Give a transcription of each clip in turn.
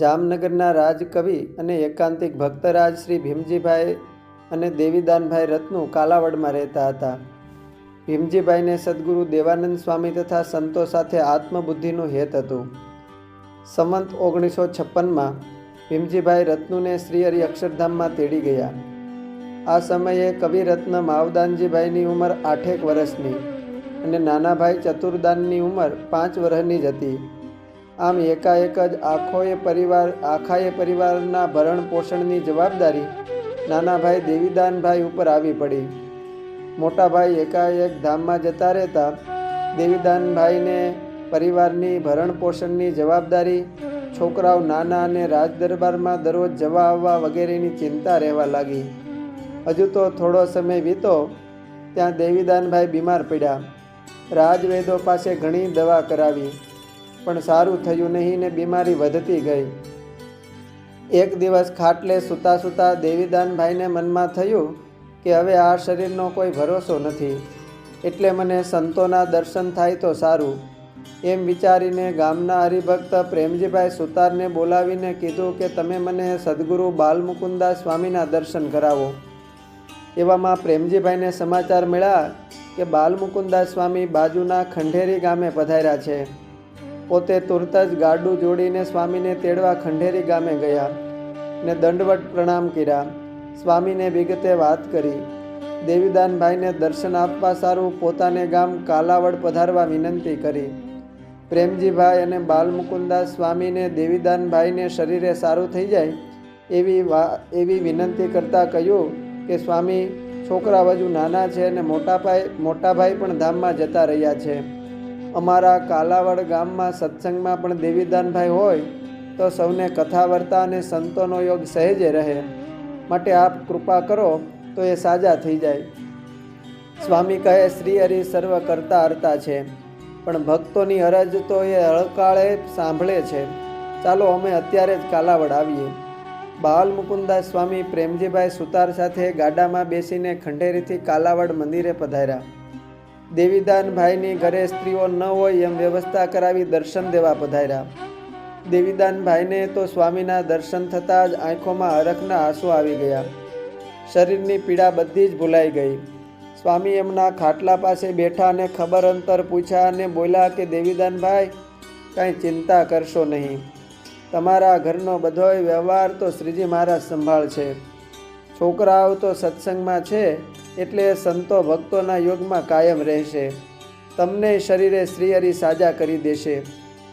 જામનગરના રાજકવિ અને એકાંતિક ભક્તરાજ શ્રી ભીમજીભાઈ અને દેવીદાનભાઈ રત્નુ કાલાવડમાં રહેતા હતા. ભીમજીભાઈને સદગુરુ દેવાનંદ સ્વામી તથા સંતો સાથે આત્મબુદ્ધિનું હેત હતું. સંવંત ઓગણીસો છપ્પનમાં ભીમજીભાઈ રત્નુને શ્રી હરિ અક્ષરધામમાં તેડી ગયા. આ સમયે કવિરત્ન માવદાનજીભાઈની ઉંમર આઠેક વર્ષની અને નાનાભાઈ ચતુર્દાનની ઉંમર પાંચ વર્ષની જ હતી. આમ એકાએક જ આખોએ પરિવાર, આખાએ પરિવારના ભરણ પોષણની જવાબદારી નાનાભાઈ દેવીદાનભાઈ ઉપર આવી પડી. મોટાભાઈ એકાએક ધામમાં જતા રહેતા દેવીદાનભાઈને પરિવારની ભરણ પોષણની જવાબદારી છોકરાઓ નાના અને રાજદરબારમાં દરરોજ જવા આવવા વગેરેની ચિંતા રહેવા લાગી. હજુ તો થોડો સમય વીતો, ત્યાં દેવીદાનભાઈ બીમાર પડ્યા. રાજવૈદો પાસે ઘણી દવા કરાવી. પણ સારું થયું નહીં ને બીમારી વધતી ગઈ. એક દિવસ ખાટલે સૂતા સૂતા દેવીદાનભાઈને મનમાં થયું કે હવે આ શરીરનો કોઈ ભરોસો નથી. એટલે મને સંતોના દર્શન થાય તો સારું. એમ વિચારીને ગામના હરિભક્ત પ્રેમજીભાઈ સુતારને બોલાવીને કીધું કે તમે મને સદગુરુ બાલમુકુંદા સ્વામીના દર્શન કરાવો. એવામાં પ્રેમજીભાઈને સમાચાર મળ્યા કે બાલમુકુંદા સ્વામી બાજુના ખંડેરી ગામે પધાર્યા છે. પોતે તુરત જ ગાડું જોડીને સ્વામીને તેડવા ખંડેરી ગામે ગયા ને દંડવટ પ્રણામ કર્યા. સ્વામીને વિગતે વાત કરી. દેવીદાનભાઈને દર્શન આપવા સારું પોતાને ગામ કાલાવડ પધારવા વિનંતી કરી. પ્રેમજીભાઈ અને બાલમુકુંદા સ્વામીને દેવીદાનભાઈને શરીરે સારું થઈ જાય એવી વા, એવી વિનંતી કરતાં કહ્યું કે, સ્વામી છોકરા હજુ નાના છે અને મોટા ભાઈ મોટા ભાઈ પણ ધામમાં જતા રહ્યા છે. અમારા કાલાવડ ગામમાં સત્સંગમાં પણ દેવીદાનભાઈ હોય, તો સૌને કથા વાર્તા અને સંતોનો યોગ સહેજે રહે. માટે આપ કૃપા કરો, તો એ સાજા થઈ જાય. સ્વામી કહે, શ્રી હરિ સર્વ કરતા હરતા છે. પણ ભક્તોની અરજ તો એ અળકાળે સાંભળે છે. ચાલો અમે અત્યારે જ કાલાવડ આવીએ. બાલ મુકુંદાસ સ્વામી પ્રેમજીભાઈ સુતાર સાથે ગાડામાં બેસીને ખંડેરીથી કાલાવડ મંદિરે પધાર્યા. દેવીદાનભાઈની ઘરે સ્ત્રીઓ ન હોય એમ વ્યવસ્થા કરાવી દર્શન દેવા પધાર્યા. દેવીદાનભાઈને તો સ્વામીના દર્શન થતાં જ આંખોમાં હરખના આંસુ આવી ગયા. શરીરની પીડા બધી જ ભૂલાઈ ગઈ. સ્વામી એમના ખાટલા પાસે બેઠા અને ખબર અંતર પૂછ્યા અને બોલ્યા કે, દેવીદાનભાઈ, કાંઈ ચિંતા કરશો નહીં. તમારા ઘરનો બધોય વ્યવહાર તો શ્રીજી મહારાજ સંભાળશે. છોકરાઓ તો સત્સંગમાં છે. એટલે સંતો ભક્તોના યોગમાં કાયમ રહેશે. તમને શરીરે શ્રીહરિ સાજા કરી દેશે.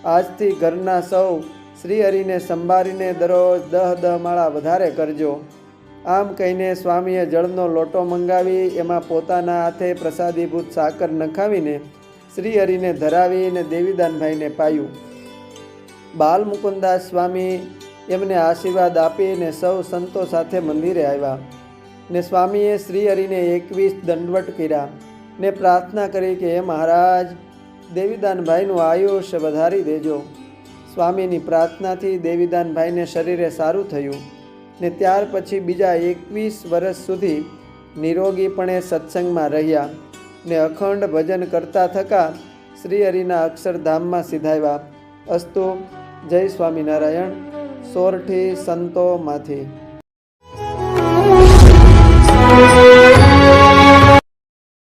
આજથી ઘરના સૌ શ્રીહરિને સંભાળીને દરરોજ દહ દહ માળા વધારે કરજો. આમ કહીને સ્વામીએ જળનો લોટો મંગાવી, એમાં પોતાના હાથે પ્રસાદીભૂત સાકર નખાવીને શ્રીહરિને ધરાવીને દેવીદાનભાઈને પાયું. બાલ મુકુંદાસ સ્વામી એમને આશીર્વાદ આપીને સૌ સંતો સાથે મંદિરે આવ્યા. ને સ્વામીએ શ્રીહરિને એકવીસ દંડવટ કર્યા ને પ્રાર્થના કરી કે હે મહારાજ, દેવીદાનભાઈનું આયુષ્ય વધારી દેજો. સ્વામીની પ્રાર્થનાથી દેવીદાનભાઈને શરીરે સારું થયું ને ત્યાર પછી બીજા એકવીસ વર્ષ સુધી નિરોગીપણે સત્સંગમાં રહ્યા ને અખંડ ભજન કરતા થકા શ્રીહરિના અક્ષરધામમાં સિધાવ્યા. અસ્તુ, જય સ્વામિનારાયણ. સોરઠી સંતોમાંથી.